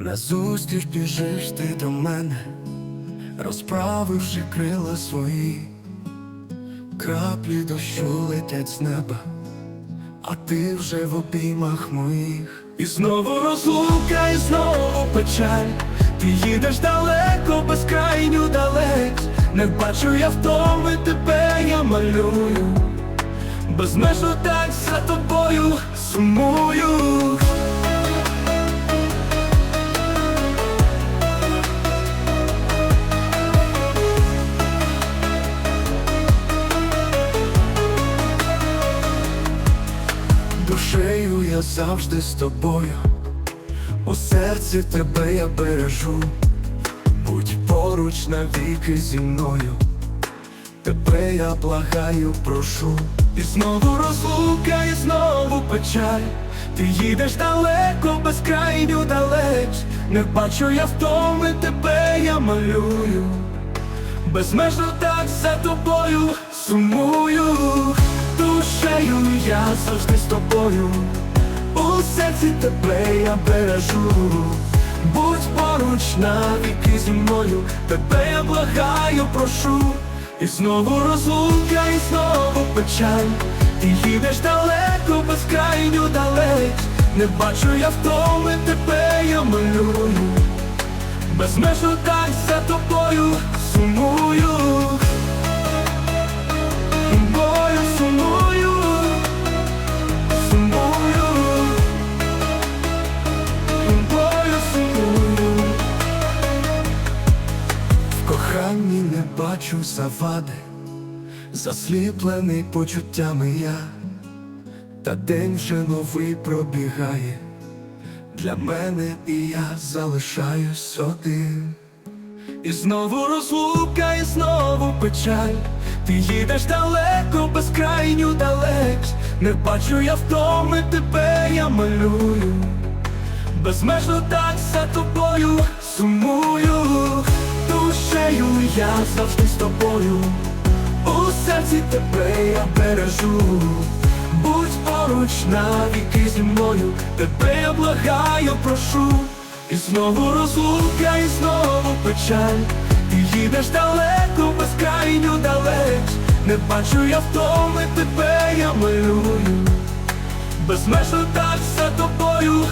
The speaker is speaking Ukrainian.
Назустріч біжиш ти до мене, розправивши крила свої, краплі дощу летять з неба, а ти вже в обіймах моїх. І знову розлука, і знову печаль. Ти їдеш далеко, безкрайню далеч. Не бачу я втоми тебе, я малюю. Безмежно так за тобою сумую. Душею я завжди з тобою, у серці тебе я бережу, будь поруч навіки зі мною, тебе я благаю, прошу, і знову розлука, і знову печаль. Ти їдеш далеко, безкрайню далеч, не бачу я втоми, тебе я малюю. Безмежно так за тобою сумую, я завжди з тобою, у серці тебе я бережу, будь поруч навіки зі мною, тебе я благаю, прошу, і знову розлука, і знову печаль, ти їдеш далеко, безкрайню далеч, не бачу я втоми, тебе я малюю. Безмежно так за тобою сумую, коханні не бачу завади, засліплений почуттями я, та день вже новий пробігає. Для мене і я залишаюсь один. І знову розлука, і знову печаль. Ти їдеш далеко, безкрайню далеч. Не бачу я втоми, тебе я малюю. Безмежно так за тобою завжди з тобою. У серці тебе я бережу. Будь поруч навіки зі мною, тебе я благаю, прошу, і знову розлука, і знову печаль. Ти їдеш далеко, безкрайню далеч. Не бачу я втоми, тебе я малюю. Безмежно так за тобою.